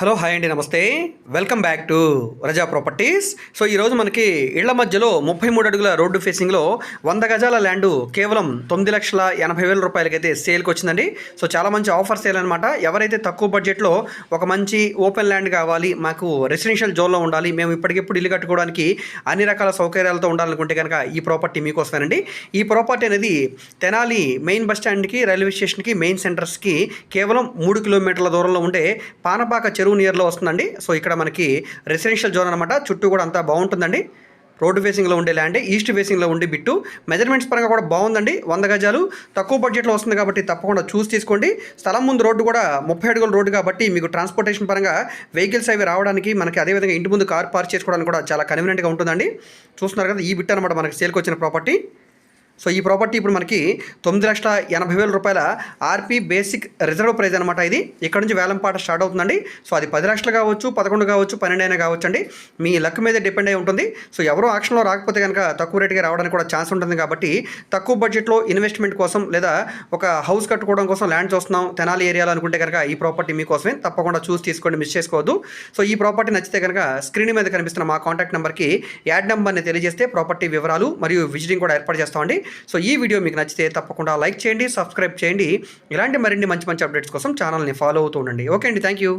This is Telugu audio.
హలో హాయ్ అండి నమస్తే. Welcome back to Raza properties so ఈరోజు మనకి ఇళ్ళ మధ్యలో ముప్పై మూడు అడుగుల రోడ్డు ఫేసింగ్లో వంద గజాల ల్యాండ్ కేవలం తొమ్మిది లక్షల ఎనభై వేల రూపాయలకైతే సేల్కి వచ్చిందండి. సో చాలా మంచి ఆఫర్ సేల్ అనమాట ఎవరైతే తక్కువ బడ్జెట్లో ఒక మంచి ఓపెన్ ల్యాండ్ కావాలి మాకు రెసిడెన్షియల్ జోన్లో ఉండాలి మేము ఇప్పటికిప్పుడు ఇల్లు కట్టుకోవడానికి అన్ని రకాల సౌకర్యాలతో ఉండాలనుకుంటే కనుక ఈ ప్రాపర్టీ మీకోసమేనండి. ఈ ప్రాపర్టీ అనేది తెనాలి మెయిన్ బస్ స్టాండ్కి రైల్వే స్టేషన్కి మెయిన్ సెంటర్స్కి కేవలం మూడు కిలోమీటర్ల దూరంలో ఉండే పానపాక చెరువు నియర్లో వస్తుందండి. సో ఇక్కడ మనకి రెసిడెన్షియల్ జోన్ అనమాట చుట్టూ కూడా అంతా బాగుంటుందండి. రోడ్డు ఫేసింగ్లో ఉండే ల్యాండ్ ఈస్ట్ ఫేసింగ్లో ఉండే బిట్టు. మెజర్మెంట్స్ పరంగా కూడా బాగుందండి. వంద గజాలు. తక్కువ బడ్జెట్లో వస్తుంది కాబట్టి తప్పకుండా చూసి తీసుకోండి. స్థలం ముందు రోడ్డు కూడా ముప్పై అడుగుల రోడ్డు కాబట్టి మీకు ట్రాన్స్పోర్టేషన్ పరంగా వెహికల్స్ అవి రావడానికి మనకి అదేవిధంగా ఇంటి ముందు కార్ పార్క్ చేసుకోవడానికి కూడా చాలా కన్వీనియంట్గా ఉంటుందండి. చూస్తున్నారు కదా ఈ బిట్ అనమాట మనకి సేల్కి వచ్చిన ప్రాపర్టీ సో ఈ ప్రాపర్టీ ఇప్పుడు మనకి తొమ్మిది లక్షల ఎనభై వేల రూపాయల ఆర్పీ బేసిక్ రిజర్వ్ ప్రైజ్ అనమాట ఇది. ఇక్కడ నుంచి వేలంపాట స్టార్ట్ అవుతుందండి. సో అది పది లక్షలు కావచ్చు పదకొండు కావచ్చు పన్నెండు అయినా కావచ్చు అండి. మీ లక్ మీద డిపెండ్ అయి ఉంటుంది. సో ఎవరో ఆక్షన్లో రాకపోతే కనుక తక్కువ రేటుగా రావడానికి కూడా ఛాన్స్ ఉంటుంది కాబట్టి తక్కువ బడ్జెట్లో ఇన్వెస్ట్మెంట్ కోసం లేదా ఒక హౌస్ కట్టుకోవడం కోసం ల్యాండ్ చూస్తున్నాం తెనాలి ఏరియాలో అనుకుంటే కనుక ఈ ప్రాపర్టీ మీకోసమే తప్పకుండా చూసి తీసుకోండి మిస్ చేసుకోవద్దు. సో ఈ ప్రాపర్టీ నచ్చితే కనుక స్క్రీన్ మీద కనిపిస్తున్న మా కాంటాక్ట్ నెంబర్కి యాడ్ నెంబర్ని తెలియజేస్తే ప్రాపర్టీ వివరాలు మరియు విజిటింగ్ కూడా ఏర్పాటు చేస్తామండి. సో ఈ వీడియో మీకు నచ్చితే తప్పకుండా లైక్ చేయండి సబ్స్క్రైబ్ చేయండి. ఇలాంటి మరిన్ని మంచి మంచి అప్డేట్స్ కోసం ఛానల్ని ఫాలో అవుతూ ఉండండి. ఓకే అండి థ్యాంక్ యూ